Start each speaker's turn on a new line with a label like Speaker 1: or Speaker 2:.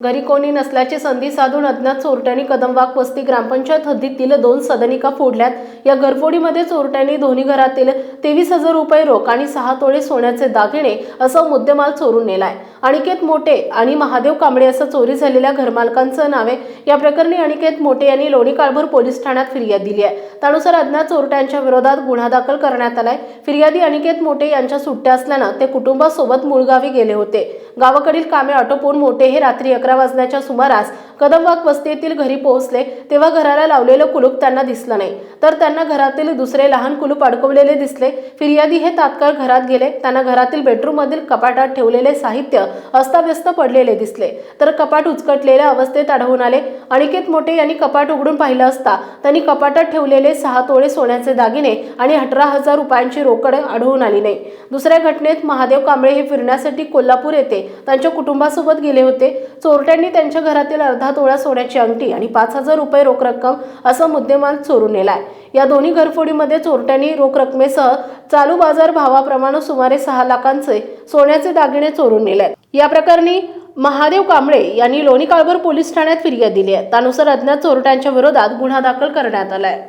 Speaker 1: घरी कोणी नसल्याची संधी साधून अज्ञात चोरट्यांनी कदमवाक वस्ती ग्रामपंचायत हद्दीतील दोन सदनिका फोडल्यात. या घरफोडीमध्ये चोरट्यांनी दोन्ही घरातील तेवीस हजार रुपये रोख आणि सहा तोळे सोन्याचे दागिने असं मुद्देमाल चोरून नेलाय. अनिकेत मोटे आणि महादेव कांबळे असं चोरी झालेल्या घरमालकांचं नावे या प्रकरणी अनिकेत मोटे यांनी लोणी काळभर पोलीस ठाण्यात फिर्याद दिली आहे. त्यानुसार अज्ञात चोरट्यांच्या विरोधात गुन्हा दाखल करण्यात आलाय. फिर्यादी अनिकेत मोटे यांच्या सुट्ट्या असल्यानं ते कुटुंबासोबत मुळगावी गेले होते. गावाकडील कामे आटोपून मोठे हे रात्री अकरा अकरा वाजण्याच्या सुमारास कदमवाग वस्तीतील घरी पोहोचले तेव्हा घराला लावलेलं कुलूप त्यांना दिसलं नाही. तर त्यांना घरातील दुसरे लहान कुलूप अडकवलेले दिसले. फिर्यादी हे तात्काळ घरात गेले. त्यांना घरातील बेडरूममधील कपाटात ठेवलेले साहित्य अस्ताव्यस्त पडलेले दिसले. तर कपाट उचकटलेल्या अवस्थेत आढळून आले. अनिकेत मोठे यांनी कपाट उघडून पाहिलं असता त्यांनी कपाटात ठेवलेले सहा तोळे सोन्याचे दागिने आणि अठरा हजार रुपयांची रोकड आढळून आली नाही. दुसऱ्या घटनेत महादेव कांबळे हे फिरण्यासाठी कोल्हापूर येथे त्यांच्या कुटुंबासोबत गेले होते. चोरट्यांनी त्यांच्या घरातील अर्धा तोळा सोन्याची अंगठी आणि पाच हजार रुपये रोख रक्कम असं मुद्देमाल चोरून नेलाय. या दोन्ही घरफोडीमध्ये चोरट्यांनी रोख रकमेसह चालू बाजार भावाप्रमाणे सुमारे सहा लाखांचे सोन्याचे दागिने चोरून नेले या प्रकरणी महादेव कांबळे यांनी लोणी काळभोर पोलीस ठाण्यात फिर्याद दिली आहे. त्यानुसार अज्ञात चोरट्यांच्या विरोधात गुन्हा दाखल करण्यात आलाय.